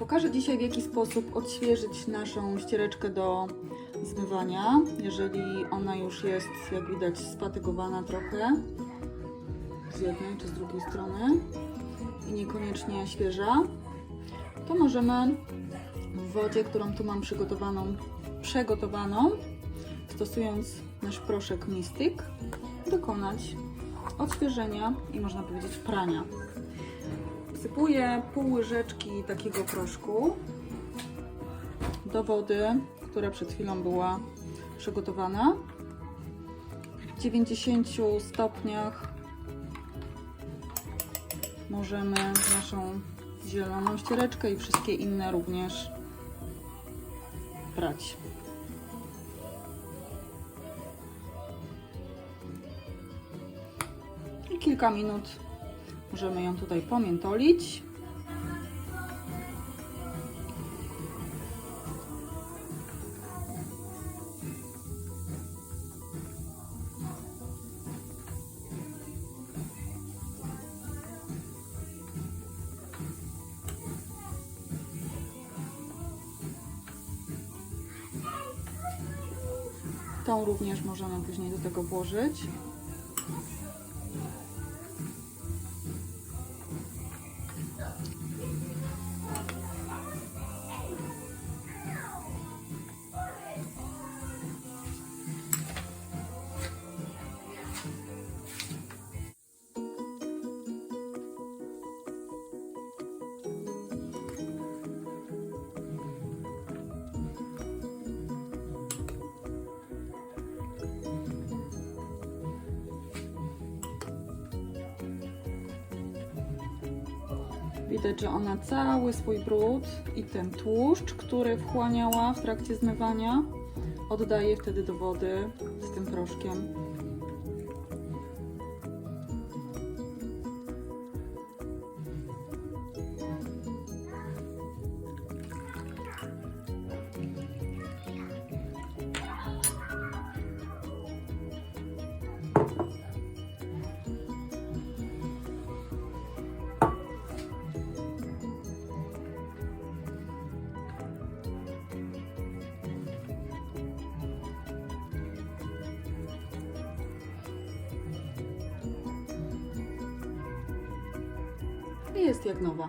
Pokażę dzisiaj w jaki sposób odświeżyć naszą ściereczkę do zmywania, jeżeli ona już jest, jak widać, spatygowana trochę z jednej czy z drugiej strony i niekoniecznie świeża, to możemy w wodzie, którą tu mam przygotowaną, przegotowaną, stosując nasz proszek Mystic, dokonać odświeżenia i można powiedzieć prania. Wsypuję pół łyżeczki takiego proszku do wody, która przed chwilą była przygotowana. W 90 stopniach możemy naszą zieloną ściereczkę i wszystkie inne również brać. I kilka minut możemy ją tutaj pomiętolić. Tą również możemy później do tego włożyć. Widać, że ona cały swój brud i ten tłuszcz, który wchłaniała w trakcie zmywania, oddaje wtedy do wody z tym proszkiem. I jest jak nowa.